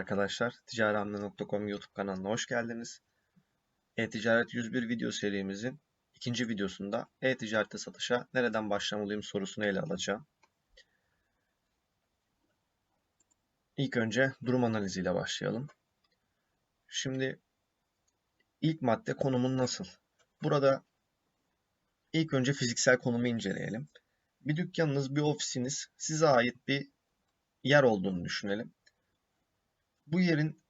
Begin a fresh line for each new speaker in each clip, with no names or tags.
arkadaşlar. Ticarihamle.com YouTube kanalına hoş geldiniz. E-Ticaret 101 video serimizin ikinci videosunda e-ticarette satışa nereden başlamalıyım sorusunu ele alacağım. İlk önce durum analiziyle başlayalım. Şimdi ilk madde konumun nasıl? Burada ilk önce fiziksel konumu inceleyelim. Bir dükkanınız, bir ofisiniz size ait bir yer olduğunu düşünelim. Bu yerin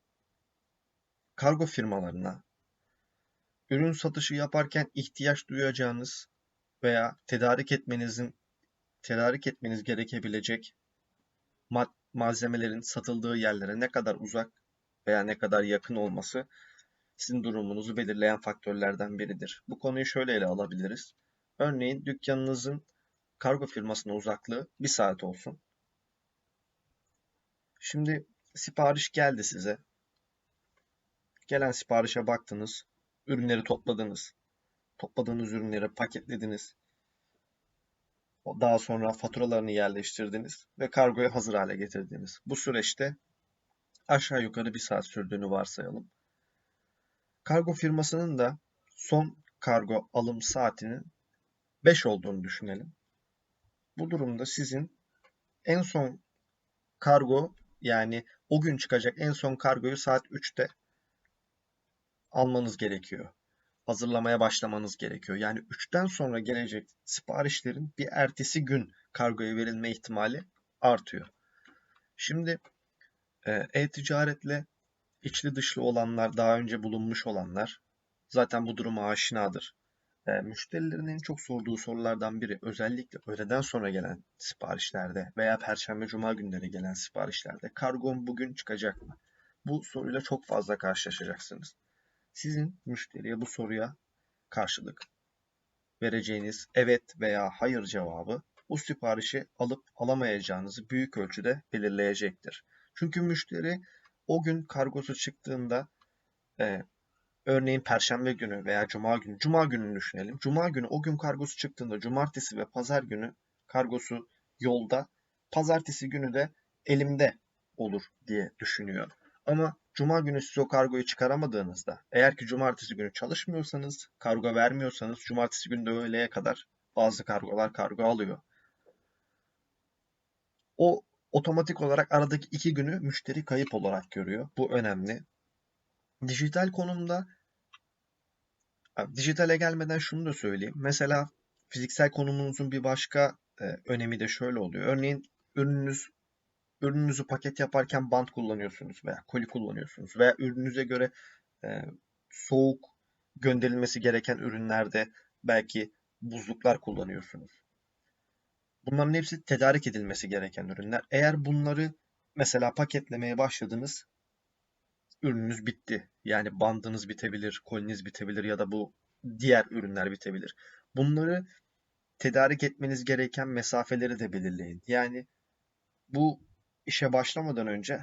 kargo firmalarına ürün satışı yaparken ihtiyaç duyacağınız veya tedarik etmenizin tedarik etmeniz gerekebilecek ma- malzemelerin satıldığı yerlere ne kadar uzak veya ne kadar yakın olması sizin durumunuzu belirleyen faktörlerden biridir. Bu konuyu şöyle ele alabiliriz. Örneğin dükkanınızın kargo firmasına uzaklığı bir saat olsun. Şimdi sipariş geldi size. Gelen siparişe baktınız. Ürünleri topladınız. Topladığınız ürünleri paketlediniz. Daha sonra faturalarını yerleştirdiniz ve kargoyu hazır hale getirdiniz. Bu süreçte aşağı yukarı bir saat sürdüğünü varsayalım. Kargo firmasının da son kargo alım saatinin 5 olduğunu düşünelim. Bu durumda sizin en son kargo yani o gün çıkacak en son kargoyu saat 3'te almanız gerekiyor. Hazırlamaya başlamanız gerekiyor. Yani 3'ten sonra gelecek siparişlerin bir ertesi gün kargoya verilme ihtimali artıyor. Şimdi e, e-ticaretle içli dışlı olanlar, daha önce bulunmuş olanlar zaten bu duruma aşinadır. E, müşterilerin en çok sorduğu sorulardan biri özellikle öğleden sonra gelen siparişlerde veya perşembe cuma günleri gelen siparişlerde kargom bugün çıkacak mı? Bu soruyla çok fazla karşılaşacaksınız. Sizin müşteriye bu soruya karşılık vereceğiniz evet veya hayır cevabı bu siparişi alıp alamayacağınızı büyük ölçüde belirleyecektir. Çünkü müşteri o gün kargosu çıktığında e, Örneğin Perşembe günü veya Cuma günü, Cuma gününü düşünelim. Cuma günü o gün kargosu çıktığında Cumartesi ve Pazar günü kargosu yolda, Pazartesi günü de elimde olur diye düşünüyor. Ama Cuma günü siz o kargoyu çıkaramadığınızda, eğer ki Cumartesi günü çalışmıyorsanız, kargo vermiyorsanız, Cumartesi günü de öğleye kadar bazı kargolar kargo alıyor. O otomatik olarak aradaki iki günü müşteri kayıp olarak görüyor. Bu önemli. Dijital konumda dijitale gelmeden şunu da söyleyeyim. Mesela fiziksel konumunuzun bir başka e, önemi de şöyle oluyor. Örneğin ürününüz ürününüzü paket yaparken bant kullanıyorsunuz veya koli kullanıyorsunuz veya ürününüze göre e, soğuk gönderilmesi gereken ürünlerde belki buzluklar kullanıyorsunuz. Bunların hepsi tedarik edilmesi gereken ürünler. Eğer bunları mesela paketlemeye başladınız ürününüz bitti. Yani bandınız bitebilir, koliniz bitebilir ya da bu diğer ürünler bitebilir. Bunları tedarik etmeniz gereken mesafeleri de belirleyin. Yani bu işe başlamadan önce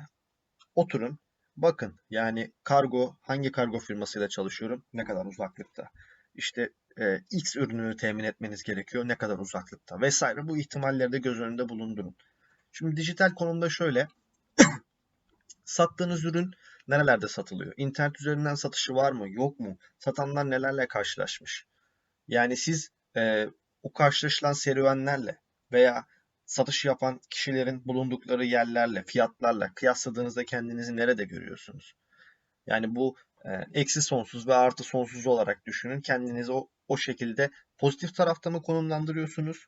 oturun, bakın. Yani kargo, hangi kargo firmasıyla çalışıyorum, ne kadar uzaklıkta. İşte e, X ürününü temin etmeniz gerekiyor, ne kadar uzaklıkta vesaire. Bu ihtimalleri de göz önünde bulundurun. Şimdi dijital konumda şöyle, sattığınız ürün nerelerde satılıyor? İnternet üzerinden satışı var mı? Yok mu? Satanlar nelerle karşılaşmış? Yani siz e, o karşılaşılan serüvenlerle veya satış yapan kişilerin bulundukları yerlerle, fiyatlarla kıyasladığınızda kendinizi nerede görüyorsunuz? Yani bu e, eksi sonsuz ve artı sonsuz olarak düşünün. Kendinizi o, o şekilde pozitif tarafta mı konumlandırıyorsunuz?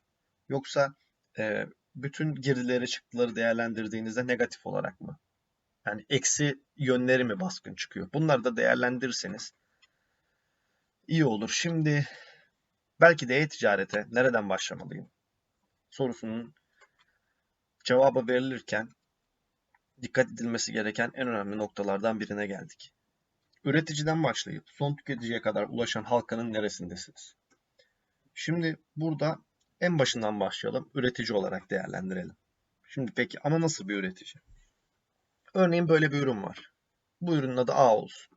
Yoksa e, bütün girdileri çıktıları değerlendirdiğinizde negatif olarak mı? Yani eksi yönleri mi baskın çıkıyor? Bunları da değerlendirirseniz iyi olur. Şimdi belki de e-ticarete nereden başlamalıyım? Sorusunun cevabı verilirken dikkat edilmesi gereken en önemli noktalardan birine geldik. Üreticiden başlayıp son tüketiciye kadar ulaşan halkanın neresindesiniz? Şimdi burada en başından başlayalım. Üretici olarak değerlendirelim. Şimdi peki ama nasıl bir üretici? Örneğin böyle bir ürün var. Bu ürünün adı A olsun.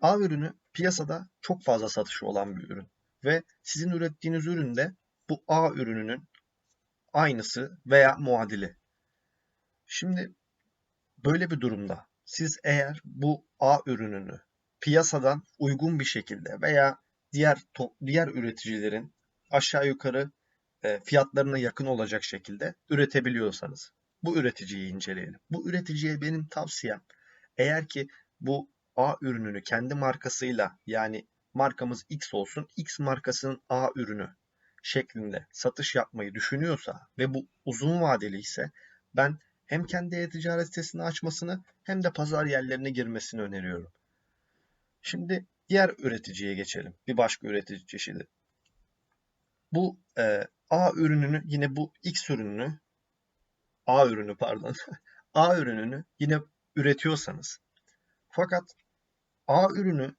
A ürünü piyasada çok fazla satışı olan bir ürün. Ve sizin ürettiğiniz ürün de bu A ürününün aynısı veya muadili. Şimdi böyle bir durumda siz eğer bu A ürününü piyasadan uygun bir şekilde veya diğer diğer üreticilerin aşağı yukarı e, fiyatlarına yakın olacak şekilde üretebiliyorsanız bu üreticiyi inceleyelim. Bu üreticiye benim tavsiyem eğer ki bu A ürününü kendi markasıyla yani markamız X olsun X markasının A ürünü şeklinde satış yapmayı düşünüyorsa ve bu uzun vadeli ise ben hem kendi e-ticaret sitesini açmasını hem de pazar yerlerine girmesini öneriyorum. Şimdi diğer üreticiye geçelim. Bir başka üretici çeşidi. Bu e, A ürününü yine bu X ürününü A ürünü pardon A ürününü yine üretiyorsanız fakat A ürünü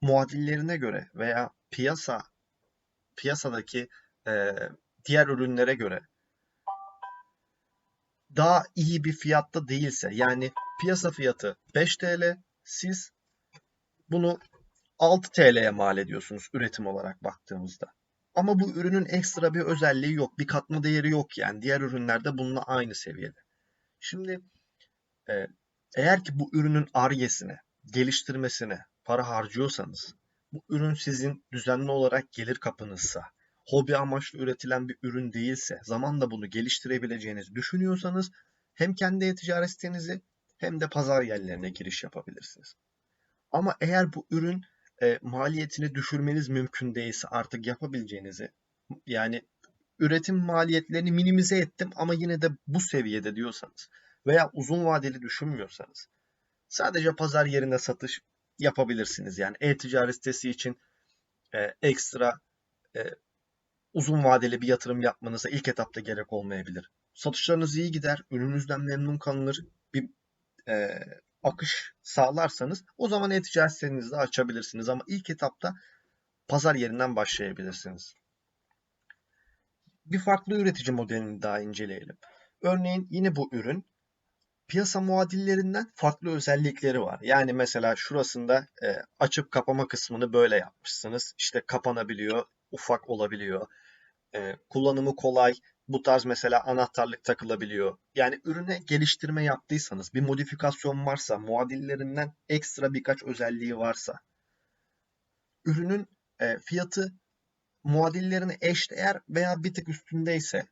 muadillerine göre veya piyasa piyasadaki e, diğer ürünlere göre daha iyi bir fiyatta değilse yani piyasa fiyatı 5 TL siz bunu 6 TL'ye mal ediyorsunuz üretim olarak baktığımızda. Ama bu ürünün ekstra bir özelliği yok. Bir katma değeri yok yani. Diğer ürünlerde bununla aynı seviyede. Şimdi e, eğer ki bu ürünün argesine, geliştirmesine para harcıyorsanız, bu ürün sizin düzenli olarak gelir kapınızsa, hobi amaçlı üretilen bir ürün değilse, zamanla bunu geliştirebileceğinizi düşünüyorsanız hem kendi e-ticaret sitenizi hem de pazar yerlerine giriş yapabilirsiniz. Ama eğer bu ürün e, maliyetini düşürmeniz mümkün değilse artık yapabileceğinizi yani üretim maliyetlerini minimize ettim ama yine de bu seviyede diyorsanız veya uzun vadeli düşünmüyorsanız sadece pazar yerine satış yapabilirsiniz. Yani e-ticaret sitesi için e, ekstra e, uzun vadeli bir yatırım yapmanıza ilk etapta gerek olmayabilir. Satışlarınız iyi gider, ürününüzden memnun kalınır, bir e, akış sağlarsanız o zaman e-ticaret sitenizi de açabilirsiniz. Ama ilk etapta pazar yerinden başlayabilirsiniz. Bir farklı üretici modelini daha inceleyelim. Örneğin yine bu ürün piyasa muadillerinden farklı özellikleri var. Yani mesela şurasında e, açıp kapama kısmını böyle yapmışsınız. İşte kapanabiliyor, ufak olabiliyor. E, kullanımı kolay, bu tarz mesela anahtarlık takılabiliyor. Yani ürüne geliştirme yaptıysanız, bir modifikasyon varsa, muadillerinden ekstra birkaç özelliği varsa, ürünün e, fiyatı muadillerine eşdeğer veya bir tık üstündeyse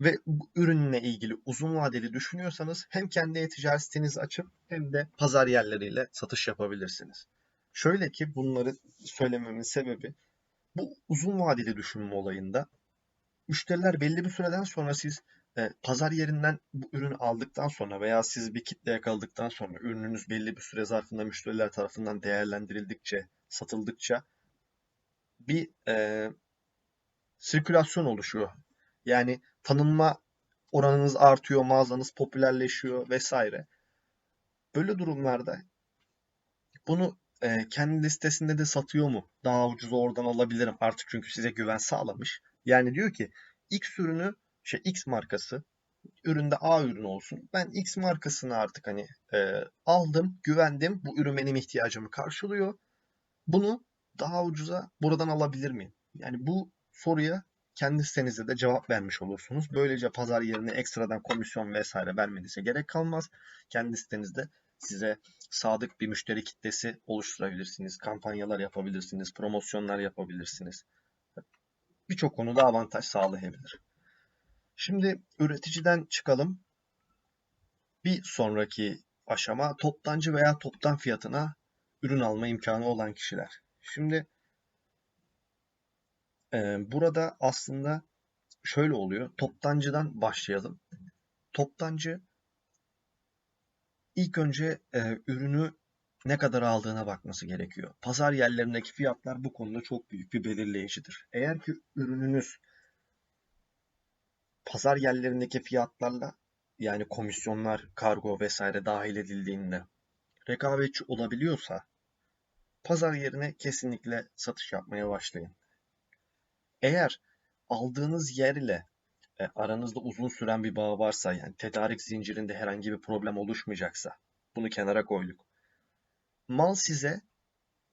ve bu ürünle ilgili uzun vadeli düşünüyorsanız hem kendi e-ticaret sitenizi açıp hem de pazar yerleriyle satış yapabilirsiniz. Şöyle ki bunları söylememin sebebi bu uzun vadeli düşünme olayında müşteriler belli bir süreden sonra siz e, pazar yerinden bu ürünü aldıktan sonra veya siz bir kitle yakaladıktan sonra ürününüz belli bir süre zarfında müşteriler tarafından değerlendirildikçe, satıldıkça bir e, sirkülasyon oluşuyor. Yani tanınma oranınız artıyor, mağazanız popülerleşiyor vesaire. Böyle durumlarda bunu e, kendi listesinde de satıyor mu? Daha ucuz oradan alabilirim artık çünkü size güven sağlamış. Yani diyor ki X ürünü şey X markası üründe A ürün olsun. Ben X markasını artık hani e, aldım, güvendim. Bu ürün benim ihtiyacımı karşılıyor. Bunu daha ucuza buradan alabilir miyim? Yani bu soruya kendi sitenizde de cevap vermiş olursunuz. Böylece pazar yerine ekstradan komisyon vesaire vermenize gerek kalmaz. Kendi sitenizde size sadık bir müşteri kitlesi oluşturabilirsiniz. Kampanyalar yapabilirsiniz, promosyonlar yapabilirsiniz birçok konuda avantaj sağlayabilir. Şimdi üreticiden çıkalım. Bir sonraki aşama toptancı veya toptan fiyatına ürün alma imkanı olan kişiler. Şimdi e, burada aslında şöyle oluyor. Toptancıdan başlayalım. Toptancı ilk önce e, ürünü ne kadar aldığına bakması gerekiyor. Pazar yerlerindeki fiyatlar bu konuda çok büyük bir belirleyicidir. Eğer ki ürününüz pazar yerlerindeki fiyatlarla yani komisyonlar, kargo vesaire dahil edildiğinde rekabetçi olabiliyorsa pazar yerine kesinlikle satış yapmaya başlayın. Eğer aldığınız yer ile e, aranızda uzun süren bir bağ varsa yani tedarik zincirinde herhangi bir problem oluşmayacaksa bunu kenara koyduk mal size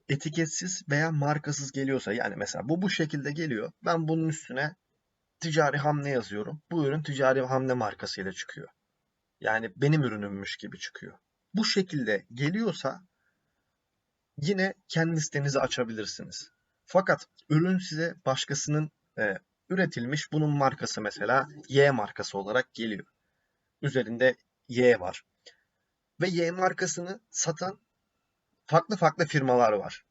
etiketsiz veya markasız geliyorsa yani mesela bu bu şekilde geliyor. Ben bunun üstüne ticari hamle yazıyorum. Bu ürün ticari hamle markasıyla çıkıyor. Yani benim ürünümmüş gibi çıkıyor. bu şekilde geliyorsa yine kendi sitenizi açabilirsiniz. Fakat ürün size başkasının e, üretilmiş bunun markası mesela Y markası olarak geliyor. Üzerinde Y var. Ve Y markasını satan farklı farklı firmalar var.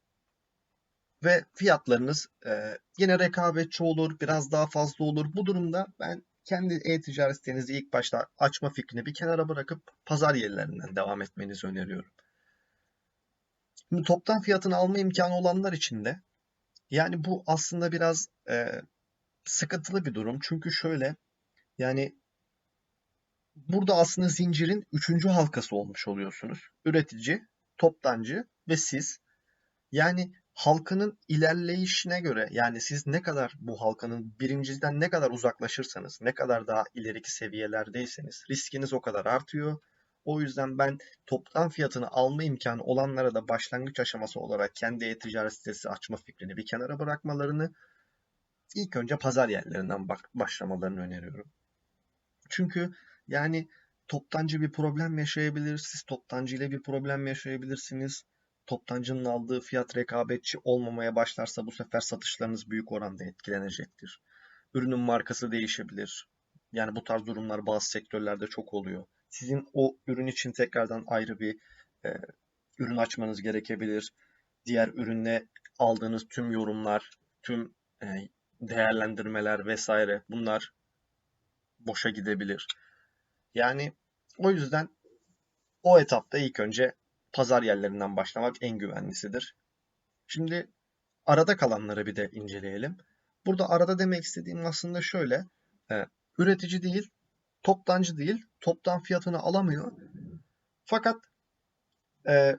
Ve fiyatlarınız e, yine rekabetçi olur, biraz daha fazla olur. Bu durumda ben kendi e-ticaret sitenizi ilk başta açma fikrini bir kenara bırakıp pazar yerlerinden devam etmenizi öneriyorum. Şimdi toptan fiyatını alma imkanı olanlar için de yani bu aslında biraz e, sıkıntılı bir durum. Çünkü şöyle yani burada aslında zincirin üçüncü halkası olmuş oluyorsunuz. Üretici, toptancı ve siz. Yani halkanın ilerleyişine göre yani siz ne kadar bu halkanın birinciden ne kadar uzaklaşırsanız, ne kadar daha ileriki seviyelerdeyseniz riskiniz o kadar artıyor. O yüzden ben toptan fiyatını alma imkanı olanlara da başlangıç aşaması olarak kendi e-ticaret sitesi açma fikrini bir kenara bırakmalarını ilk önce pazar yerlerinden başlamalarını öneriyorum. Çünkü yani toptancı bir problem yaşayabilir, siz toptancı ile bir problem yaşayabilirsiniz. Toptancının aldığı fiyat rekabetçi olmamaya başlarsa bu sefer satışlarınız büyük oranda etkilenecektir. Ürünün markası değişebilir. Yani bu tarz durumlar bazı sektörlerde çok oluyor. Sizin o ürün için tekrardan ayrı bir e, ürün açmanız gerekebilir. Diğer ürünle aldığınız tüm yorumlar, tüm e, değerlendirmeler vesaire bunlar boşa gidebilir. Yani o yüzden o etapta ilk önce pazar yerlerinden başlamak en güvenlisidir. Şimdi arada kalanları bir de inceleyelim. Burada arada demek istediğim aslında şöyle. E, üretici değil, toptancı değil, toptan fiyatını alamıyor. Fakat e,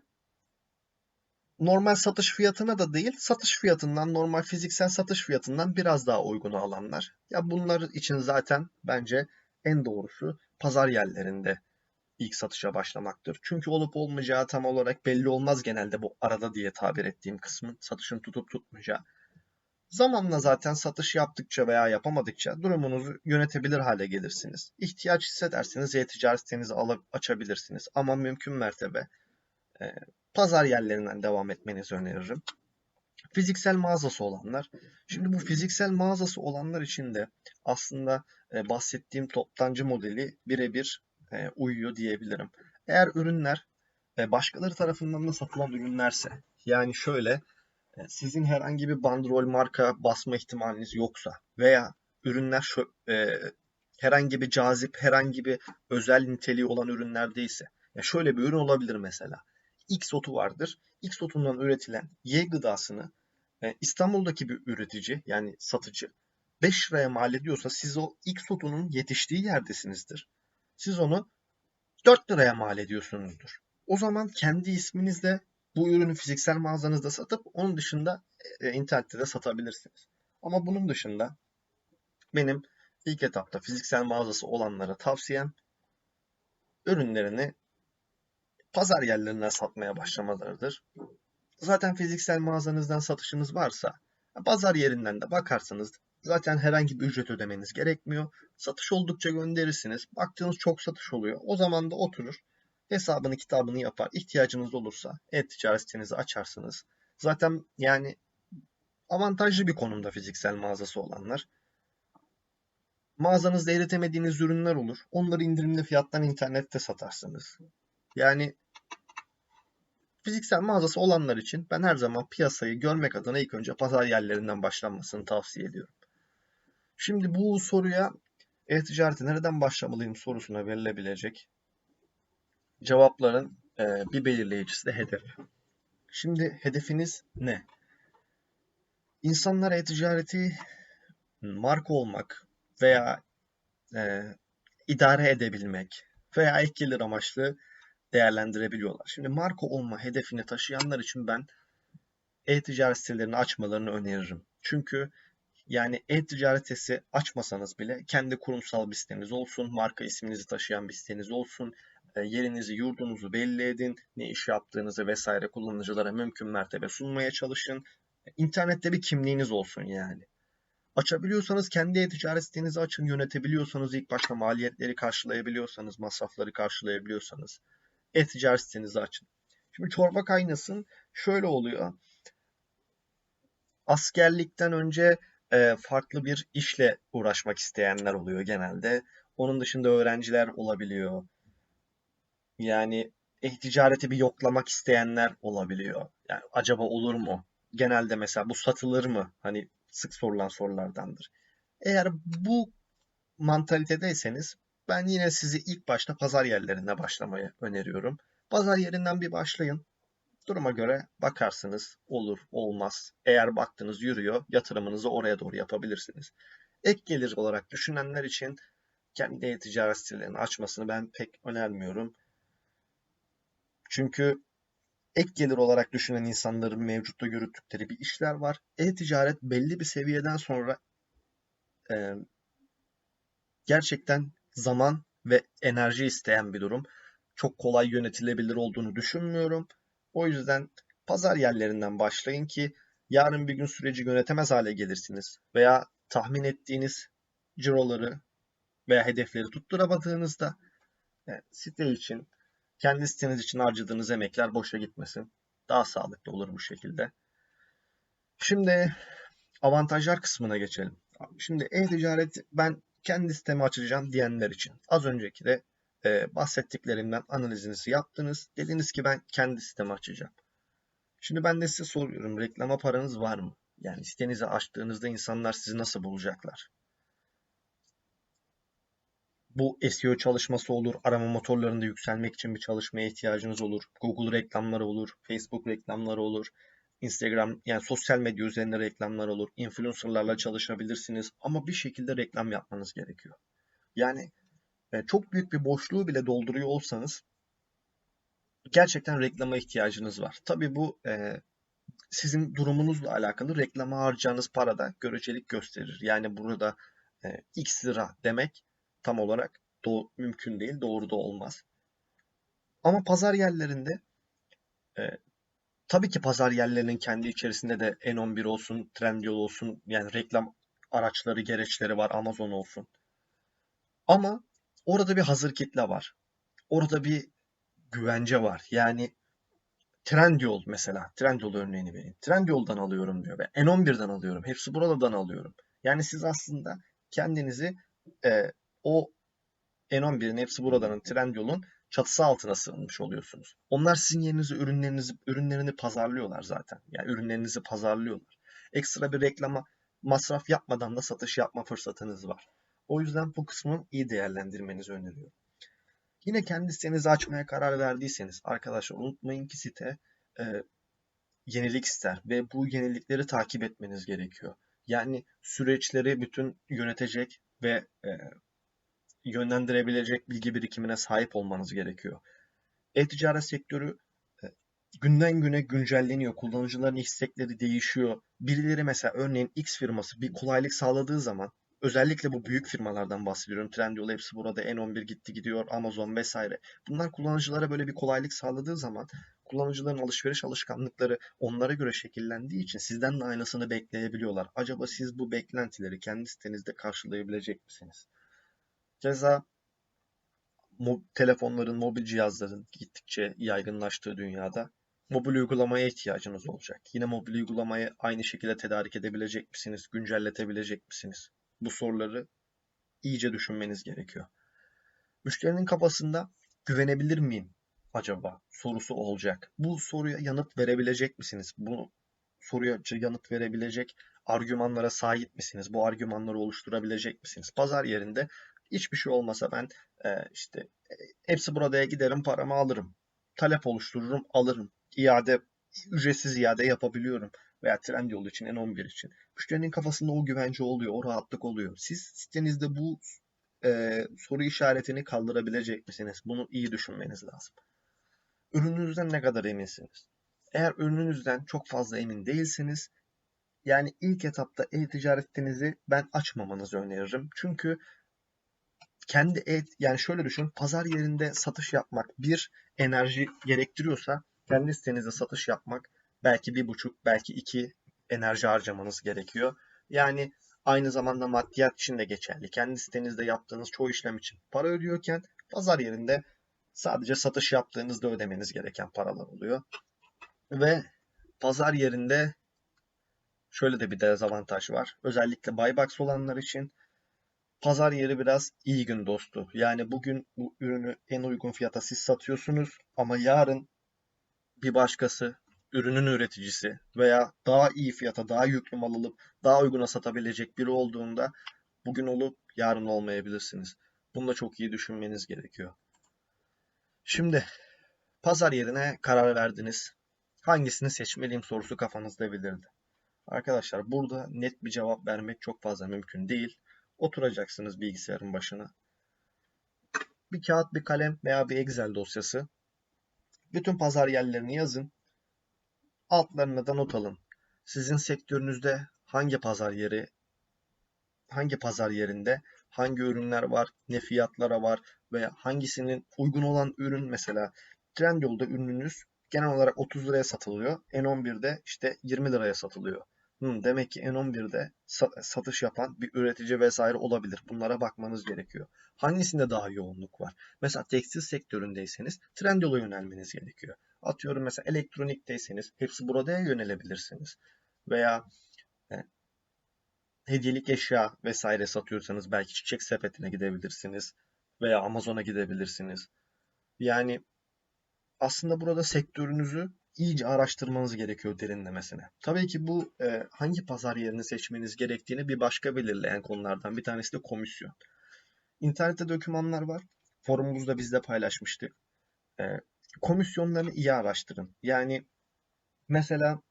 normal satış fiyatına da değil, satış fiyatından, normal fiziksel satış fiyatından biraz daha uygunu alanlar. Ya bunlar için zaten bence en doğrusu pazar yerlerinde ilk satışa başlamaktır. Çünkü olup olmayacağı tam olarak belli olmaz genelde bu arada diye tabir ettiğim kısmın satışın tutup tutmayacağı. Zamanla zaten satış yaptıkça veya yapamadıkça durumunuzu yönetebilir hale gelirsiniz. İhtiyaç hissederseniz e-ticaret alıp açabilirsiniz. Ama mümkün mertebe e, pazar yerlerinden devam etmenizi öneririm. Fiziksel mağazası olanlar. Şimdi bu fiziksel mağazası olanlar için de aslında e, bahsettiğim toptancı modeli birebir e, uyuyor diyebilirim. Eğer ürünler e, başkaları tarafından da satılan ürünlerse yani şöyle e, sizin herhangi bir bandrol marka basma ihtimaliniz yoksa veya ürünler şu, e, herhangi bir cazip, herhangi bir özel niteliği olan ürünler değilse. Ya şöyle bir ürün olabilir mesela. X otu vardır. X otundan üretilen Y gıdasını e, İstanbul'daki bir üretici yani satıcı 5 liraya mal ediyorsa siz o X otunun yetiştiği yerdesinizdir. Siz onu 4 liraya mal ediyorsunuzdur. O zaman kendi isminizle bu ürünü fiziksel mağazanızda satıp onun dışında e, internette de satabilirsiniz. Ama bunun dışında benim ilk etapta fiziksel mağazası olanlara tavsiyem ürünlerini pazar yerlerinden satmaya başlamalarıdır. Zaten fiziksel mağazanızdan satışınız varsa pazar yerinden de bakarsanız zaten herhangi bir ücret ödemeniz gerekmiyor. Satış oldukça gönderirsiniz. Baktığınız çok satış oluyor. O zaman da oturur hesabını kitabını yapar. İhtiyacınız olursa e-ticaret sitenizi açarsınız. Zaten yani avantajlı bir konumda fiziksel mağazası olanlar. Mağazanızda eritemediğiniz ürünler olur. Onları indirimli fiyattan internette satarsınız. Yani fiziksel mağazası olanlar için ben her zaman piyasayı görmek adına ilk önce pazar yerlerinden başlanmasını tavsiye ediyorum. Şimdi bu soruya e-ticarete nereden başlamalıyım sorusuna verilebilecek cevapların e, bir belirleyicisi de hedef. Şimdi hedefiniz ne? İnsanlar e-ticareti marka olmak veya e, idare edebilmek veya ek gelir amaçlı değerlendirebiliyorlar. Şimdi marka olma hedefini taşıyanlar için ben e-ticaret sitelerini açmalarını öneririm. Çünkü yani e-ticaret sitesi açmasanız bile kendi kurumsal bir siteniz olsun, marka isminizi taşıyan bir siteniz olsun, e, yerinizi, yurdunuzu belli edin. Ne iş yaptığınızı vesaire kullanıcılara mümkün mertebe sunmaya çalışın. İnternette bir kimliğiniz olsun yani. Açabiliyorsanız kendi e-ticaret sitenizi açın. Yönetebiliyorsanız ilk başta maliyetleri karşılayabiliyorsanız, masrafları karşılayabiliyorsanız e-ticaret sitenizi açın. Şimdi çorba kaynasın şöyle oluyor. Askerlikten önce e, farklı bir işle uğraşmak isteyenler oluyor genelde. Onun dışında öğrenciler olabiliyor. Yani e-ticareti bir yoklamak isteyenler olabiliyor. Yani acaba olur mu? Genelde mesela bu satılır mı? Hani sık sorulan sorulardandır. Eğer bu mantalitedeyseniz ben yine sizi ilk başta pazar yerlerine başlamayı öneriyorum. Pazar yerinden bir başlayın. Duruma göre bakarsınız. Olur, olmaz. Eğer baktınız yürüyor, yatırımınızı oraya doğru yapabilirsiniz. Ek gelir olarak düşünenler için kendi e-ticaret sitelerini açmasını ben pek önermiyorum. Çünkü ek gelir olarak düşünen insanların mevcutta yürüttükleri bir işler var. E-ticaret belli bir seviyeden sonra e, gerçekten zaman ve enerji isteyen bir durum. Çok kolay yönetilebilir olduğunu düşünmüyorum. O yüzden pazar yerlerinden başlayın ki yarın bir gün süreci yönetemez hale gelirsiniz. Veya tahmin ettiğiniz ciroları veya hedefleri tutturamadığınızda yani site için, kendi siteniz için harcadığınız emekler boşa gitmesin. Daha sağlıklı olur bu şekilde. Şimdi avantajlar kısmına geçelim. Şimdi e-ticaret ben kendi sitemi açacağım diyenler için. Az önceki de e, bahsettiklerimden analizinizi yaptınız. Dediniz ki ben kendi sitemi açacağım. Şimdi ben de size soruyorum. Reklama paranız var mı? Yani sitenizi açtığınızda insanlar sizi nasıl bulacaklar? Bu SEO çalışması olur. Arama motorlarında yükselmek için bir çalışmaya ihtiyacınız olur. Google reklamları olur. Facebook reklamları olur. Instagram yani sosyal medya üzerinde reklamlar olur. Influencerlarla çalışabilirsiniz. Ama bir şekilde reklam yapmanız gerekiyor. Yani e, çok büyük bir boşluğu bile dolduruyor olsanız gerçekten reklama ihtiyacınız var. Tabii bu e, sizin durumunuzla alakalı reklama harcayacağınız parada görecelik gösterir. Yani burada e, x lira demek tam olarak do- mümkün değil, doğru da olmaz. Ama pazar yerlerinde tabii ki pazar yerlerinin kendi içerisinde de N11 olsun, Trendyol olsun yani reklam araçları, gereçleri var, Amazon olsun. Ama orada bir hazır kitle var. Orada bir güvence var. Yani Trendyol mesela. Trendyol örneğini vereyim. Trendyol'dan alıyorum diyor ve N11'den alıyorum. Hepsi buradan alıyorum. Yani siz aslında kendinizi e, o N11'in hepsi buradanın Trendyol'un çatısı altına sığınmış oluyorsunuz. Onlar sizin yerinize ürünlerinizi ürünlerini pazarlıyorlar zaten. Yani ürünlerinizi pazarlıyorlar. Ekstra bir reklama masraf yapmadan da satış yapma fırsatınız var. O yüzden bu kısmı iyi değerlendirmenizi öneriyorum. Yine kendi sitenizi açmaya karar verdiyseniz arkadaşlar unutmayın ki site e, yenilik ister ve bu yenilikleri takip etmeniz gerekiyor. Yani süreçleri bütün yönetecek ve e, yönlendirebilecek bilgi birikimine sahip olmanız gerekiyor. E-ticaret sektörü e, günden güne güncelleniyor. Kullanıcıların istekleri değişiyor. Birileri mesela örneğin X firması bir kolaylık sağladığı zaman özellikle bu büyük firmalardan bahsediyorum. Trendyol hepsi burada N11 gitti gidiyor, Amazon vesaire. Bunlar kullanıcılara böyle bir kolaylık sağladığı zaman kullanıcıların alışveriş alışkanlıkları onlara göre şekillendiği için sizden de aynısını bekleyebiliyorlar. Acaba siz bu beklentileri kendi sitenizde karşılayabilecek misiniz? Keza mo telefonların, mobil cihazların gittikçe yaygınlaştığı dünyada mobil uygulamaya ihtiyacınız olacak. Yine mobil uygulamayı aynı şekilde tedarik edebilecek misiniz? Güncelletebilecek misiniz? Bu soruları iyice düşünmeniz gerekiyor. Müşterinin kafasında güvenebilir miyim acaba sorusu olacak. Bu soruya yanıt verebilecek misiniz? Bu soruya yanıt verebilecek argümanlara sahip misiniz? Bu argümanları oluşturabilecek misiniz? Pazar yerinde hiçbir şey olmasa ben e, işte e, hepsi buradaya giderim paramı alırım. Talep oluştururum alırım. İade ücretsiz iade yapabiliyorum veya Trendyol için N11 için. Müşterinin kafasında o güvence oluyor, o rahatlık oluyor. Siz sitenizde bu e, soru işaretini kaldırabilecek misiniz? Bunu iyi düşünmeniz lazım. Ürününüzden ne kadar eminsiniz? Eğer ürününüzden çok fazla emin değilseniz yani ilk etapta e-ticaretinizi ben açmamanızı öneririm. Çünkü kendi e yani şöyle düşün pazar yerinde satış yapmak bir enerji gerektiriyorsa kendi sitenizde satış yapmak belki bir buçuk belki iki enerji harcamanız gerekiyor. Yani aynı zamanda maddiyat için de geçerli. Kendi sitenizde yaptığınız çoğu işlem için para ödüyorken pazar yerinde Sadece satış yaptığınızda ödemeniz gereken paralar oluyor. Ve pazar yerinde şöyle de bir dezavantaj var. Özellikle buybox olanlar için pazar yeri biraz iyi gün dostu. Yani bugün bu ürünü en uygun fiyata siz satıyorsunuz ama yarın bir başkası ürünün üreticisi veya daha iyi fiyata, daha yüklü mal alıp daha uyguna satabilecek biri olduğunda bugün olup yarın olmayabilirsiniz. Bunu da çok iyi düşünmeniz gerekiyor. Şimdi pazar yerine karar verdiniz. Hangisini seçmeliyim sorusu kafanızda belirdi. Arkadaşlar burada net bir cevap vermek çok fazla mümkün değil. Oturacaksınız bilgisayarın başına. Bir kağıt, bir kalem veya bir Excel dosyası. Bütün pazar yerlerini yazın. Altlarına da not alın. Sizin sektörünüzde hangi pazar yeri, hangi pazar yerinde hangi ürünler var, ne fiyatlara var veya hangisinin uygun olan ürün mesela Trendyol'da ürününüz genel olarak 30 liraya satılıyor. N11'de işte 20 liraya satılıyor. Hmm, demek ki N11'de satış yapan bir üretici vesaire olabilir. Bunlara bakmanız gerekiyor. Hangisinde daha yoğunluk var? Mesela tekstil sektöründeyseniz Trendyol'a yönelmeniz gerekiyor. Atıyorum mesela elektronikteyseniz hepsi burada yönelebilirsiniz. Veya e, hediyelik eşya vesaire satıyorsanız belki çiçek sepetine gidebilirsiniz veya Amazon'a gidebilirsiniz. Yani aslında burada sektörünüzü iyice araştırmanız gerekiyor derinlemesine. Tabii ki bu e, hangi pazar yerini seçmeniz gerektiğini bir başka belirleyen konulardan bir tanesi de komisyon. İnternette dokümanlar var. Forumumuzda biz de paylaşmıştık. E, komisyonlarını iyi araştırın. Yani mesela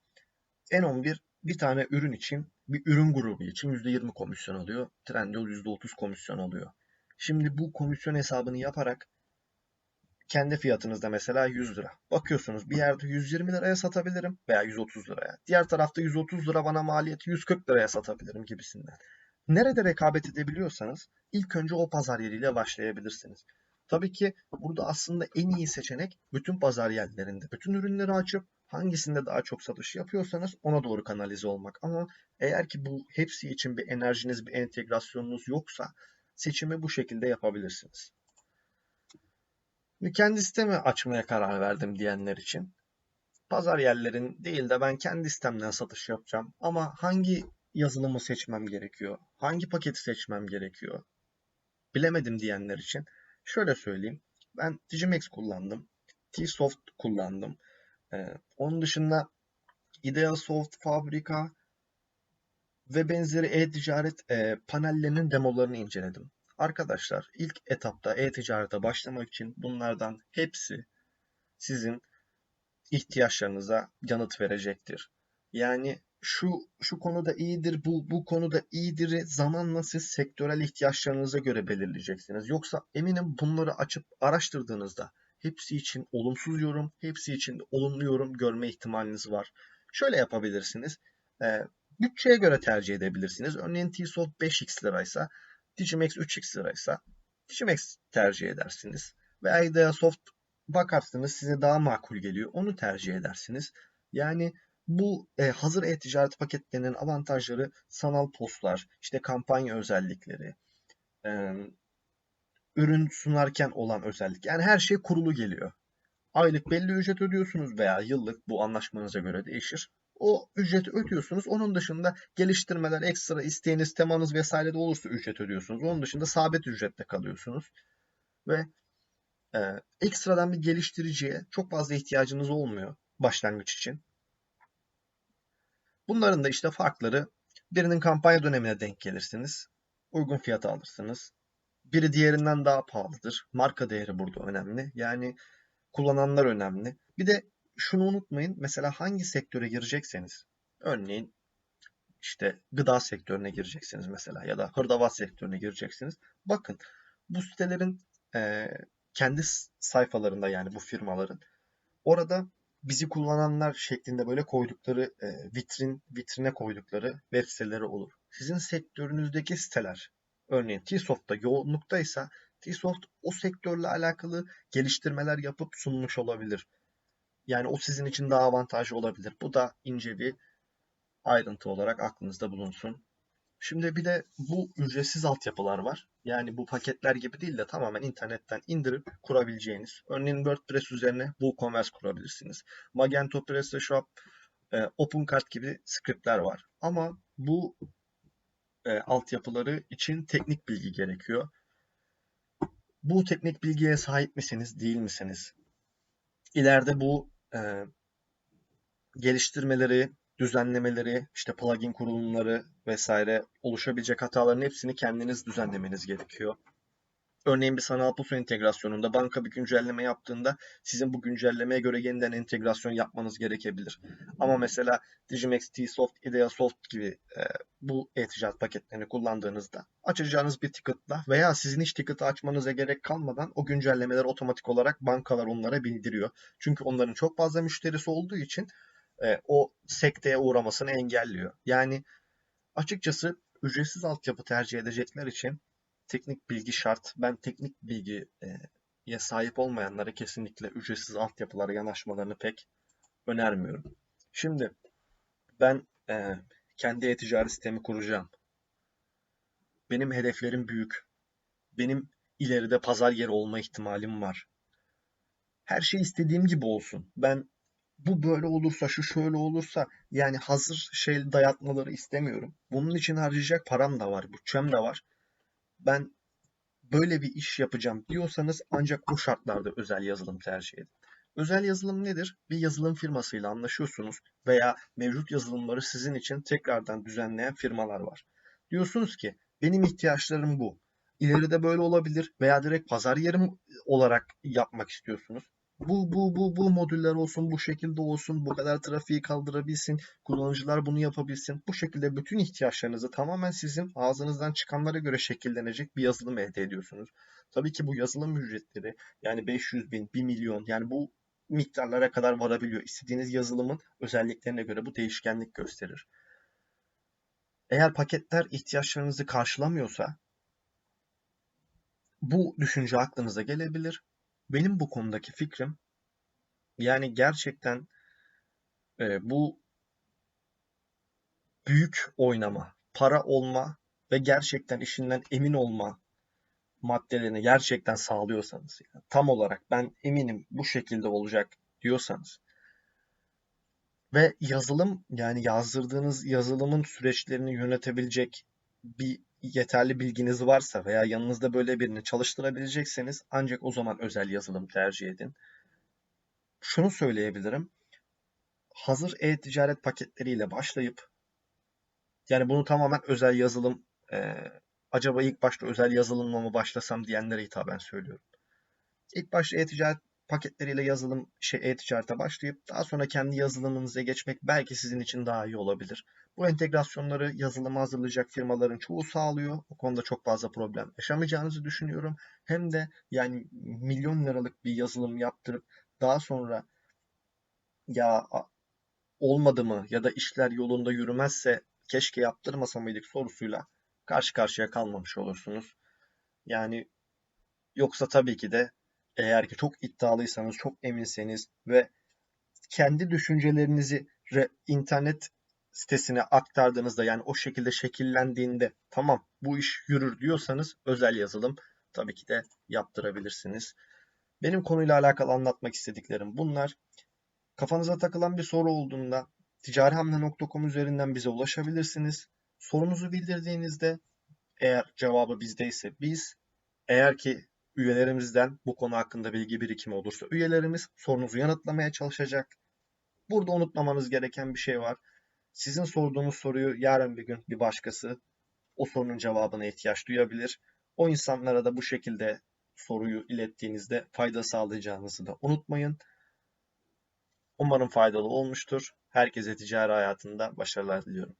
N11 bir tane ürün için bir ürün grubu için %20 komisyon alıyor. Trendyol %30 komisyon alıyor. Şimdi bu komisyon hesabını yaparak kendi fiyatınızda mesela 100 lira. Bakıyorsunuz bir yerde 120 liraya satabilirim veya 130 liraya. Diğer tarafta 130 lira bana maliyeti 140 liraya satabilirim gibisinden. Nerede rekabet edebiliyorsanız ilk önce o pazar yeriyle başlayabilirsiniz. Tabii ki burada aslında en iyi seçenek bütün pazar yerlerinde bütün ürünleri açıp hangisinde daha çok satış yapıyorsanız ona doğru kanalize olmak. Ama eğer ki bu hepsi için bir enerjiniz, bir entegrasyonunuz yoksa seçimi bu şekilde yapabilirsiniz. Kendi sitemi açmaya karar verdim diyenler için. Pazar yerlerin değil de ben kendi sistemden satış yapacağım. Ama hangi yazılımı seçmem gerekiyor? Hangi paketi seçmem gerekiyor? Bilemedim diyenler için şöyle söyleyeyim. Ben Digimax kullandım. T-Soft kullandım. Ee, onun dışında Ideasoft, Fabrika ve benzeri e-ticaret e, panellerinin demolarını inceledim. Arkadaşlar ilk etapta e-ticarete başlamak için bunlardan hepsi sizin ihtiyaçlarınıza yanıt verecektir. Yani şu şu konuda iyidir, bu bu konuda iyidir zamanla siz sektörel ihtiyaçlarınıza göre belirleyeceksiniz. Yoksa eminim bunları açıp araştırdığınızda hepsi için olumsuz yorum, hepsi için olumlu yorum görme ihtimaliniz var. Şöyle yapabilirsiniz. E, bütçeye göre tercih edebilirsiniz. Örneğin T-Soft 5x liraysa Digimax 3x liraysa Digimax tercih edersiniz. Veya Ideasoft bakarsınız size daha makul geliyor. Onu tercih edersiniz. Yani bu e, hazır e-ticaret paketlerinin avantajları sanal postlar, işte kampanya özellikleri, e, ürün sunarken olan özellik. Yani her şey kurulu geliyor. Aylık belli ücret ödüyorsunuz veya yıllık bu anlaşmanıza göre değişir. O ücreti ödüyorsunuz. Onun dışında geliştirmeler, ekstra isteğiniz, temanız vesaire de olursa ücret ödüyorsunuz. Onun dışında sabit ücretle kalıyorsunuz. Ve e, ekstradan bir geliştiriciye çok fazla ihtiyacınız olmuyor başlangıç için. Bunların da işte farkları birinin kampanya dönemine denk gelirsiniz. Uygun fiyata alırsınız. Biri diğerinden daha pahalıdır. Marka değeri burada önemli. Yani kullananlar önemli. Bir de şunu unutmayın. Mesela hangi sektöre girecekseniz. Örneğin işte gıda sektörüne gireceksiniz mesela ya da hırdavat sektörüne gireceksiniz. Bakın bu sitelerin e, kendi sayfalarında yani bu firmaların orada bizi kullananlar şeklinde böyle koydukları e, vitrin vitrine koydukları web siteleri olur. Sizin sektörünüzdeki siteler örneğin T-Soft'ta yoğunluktaysa T-Soft o sektörle alakalı geliştirmeler yapıp sunmuş olabilir. Yani o sizin için daha avantajlı olabilir. Bu da ince bir ayrıntı olarak aklınızda bulunsun. Şimdi bir de bu ücretsiz altyapılar var. Yani bu paketler gibi değil de tamamen internetten indirip kurabileceğiniz. Örneğin WordPress üzerine WooCommerce kurabilirsiniz. Magento, PrestaShop, e, OpenCart gibi scriptler var. Ama bu e, altyapıları için teknik bilgi gerekiyor. Bu teknik bilgiye sahip misiniz, değil misiniz? İleride bu e, geliştirmeleri, düzenlemeleri, işte plugin kurulumları vesaire oluşabilecek hataların hepsini kendiniz düzenlemeniz gerekiyor. Örneğin bir sanal pusu entegrasyonunda banka bir güncelleme yaptığında sizin bu güncellemeye göre yeniden entegrasyon yapmanız gerekebilir. Ama mesela Digimax, Tsoft, Ideasoft gibi e, bu e-ticaret paketlerini kullandığınızda açacağınız bir ticket'la veya sizin hiç ticket'ı açmanıza gerek kalmadan o güncellemeler otomatik olarak bankalar onlara bildiriyor. Çünkü onların çok fazla müşterisi olduğu için e, o sekteye uğramasını engelliyor. Yani açıkçası ücretsiz altyapı tercih edecekler için teknik bilgi şart. Ben teknik bilgiye sahip olmayanlara kesinlikle ücretsiz altyapılara yanaşmalarını pek önermiyorum. Şimdi ben e, kendi e-ticaret sistemi kuracağım. Benim hedeflerim büyük. Benim ileride pazar yeri olma ihtimalim var. Her şey istediğim gibi olsun. Ben bu böyle olursa, şu şöyle olursa yani hazır şey dayatmaları istemiyorum. Bunun için harcayacak param da var, bütçem de var. Ben böyle bir iş yapacağım diyorsanız ancak o şartlarda özel yazılım tercih edin. Özel yazılım nedir? Bir yazılım firmasıyla anlaşıyorsunuz veya mevcut yazılımları sizin için tekrardan düzenleyen firmalar var. Diyorsunuz ki benim ihtiyaçlarım bu. İleride böyle olabilir veya direkt pazar yerim olarak yapmak istiyorsunuz bu bu bu bu modüller olsun, bu şekilde olsun, bu kadar trafiği kaldırabilsin, kullanıcılar bunu yapabilsin. Bu şekilde bütün ihtiyaçlarınızı tamamen sizin ağzınızdan çıkanlara göre şekillenecek bir yazılım elde ediyorsunuz. Tabii ki bu yazılım ücretleri yani 500 bin, 1 milyon yani bu miktarlara kadar varabiliyor. İstediğiniz yazılımın özelliklerine göre bu değişkenlik gösterir. Eğer paketler ihtiyaçlarınızı karşılamıyorsa bu düşünce aklınıza gelebilir benim bu konudaki fikrim yani gerçekten e, bu büyük oynama, para olma ve gerçekten işinden emin olma maddelerini gerçekten sağlıyorsanız, yani tam olarak ben eminim bu şekilde olacak diyorsanız ve yazılım yani yazdırdığınız yazılımın süreçlerini yönetebilecek bir yeterli bilginiz varsa veya yanınızda böyle birini çalıştırabilecekseniz ancak o zaman özel yazılım tercih edin. Şunu söyleyebilirim. Hazır e-ticaret paketleriyle başlayıp yani bunu tamamen özel yazılım e, acaba ilk başta özel yazılımla mı başlasam diyenlere hitaben söylüyorum. İlk başta e-ticaret paketleriyle yazılım şey e-ticarete başlayıp daha sonra kendi yazılımınıza geçmek belki sizin için daha iyi olabilir. Bu entegrasyonları yazılıma hazırlayacak firmaların çoğu sağlıyor. O konuda çok fazla problem yaşamayacağınızı düşünüyorum. Hem de yani milyon liralık bir yazılım yaptırıp daha sonra ya olmadı mı ya da işler yolunda yürümezse keşke yaptırmasa mıydık sorusuyla karşı karşıya kalmamış olursunuz. Yani yoksa tabii ki de eğer ki çok iddialıysanız, çok eminseniz ve kendi düşüncelerinizi internet sitesine aktardığınızda yani o şekilde şekillendiğinde tamam bu iş yürür diyorsanız özel yazılım tabii ki de yaptırabilirsiniz. Benim konuyla alakalı anlatmak istediklerim bunlar. Kafanıza takılan bir soru olduğunda ticarihamle.com üzerinden bize ulaşabilirsiniz. Sorunuzu bildirdiğinizde eğer cevabı bizdeyse biz, eğer ki üyelerimizden bu konu hakkında bilgi birikimi olursa üyelerimiz sorunuzu yanıtlamaya çalışacak. Burada unutmamanız gereken bir şey var. Sizin sorduğunuz soruyu yarın bir gün bir başkası o sorunun cevabına ihtiyaç duyabilir. O insanlara da bu şekilde soruyu ilettiğinizde fayda sağlayacağınızı da unutmayın. Umarım faydalı olmuştur. Herkese ticari hayatında başarılar diliyorum.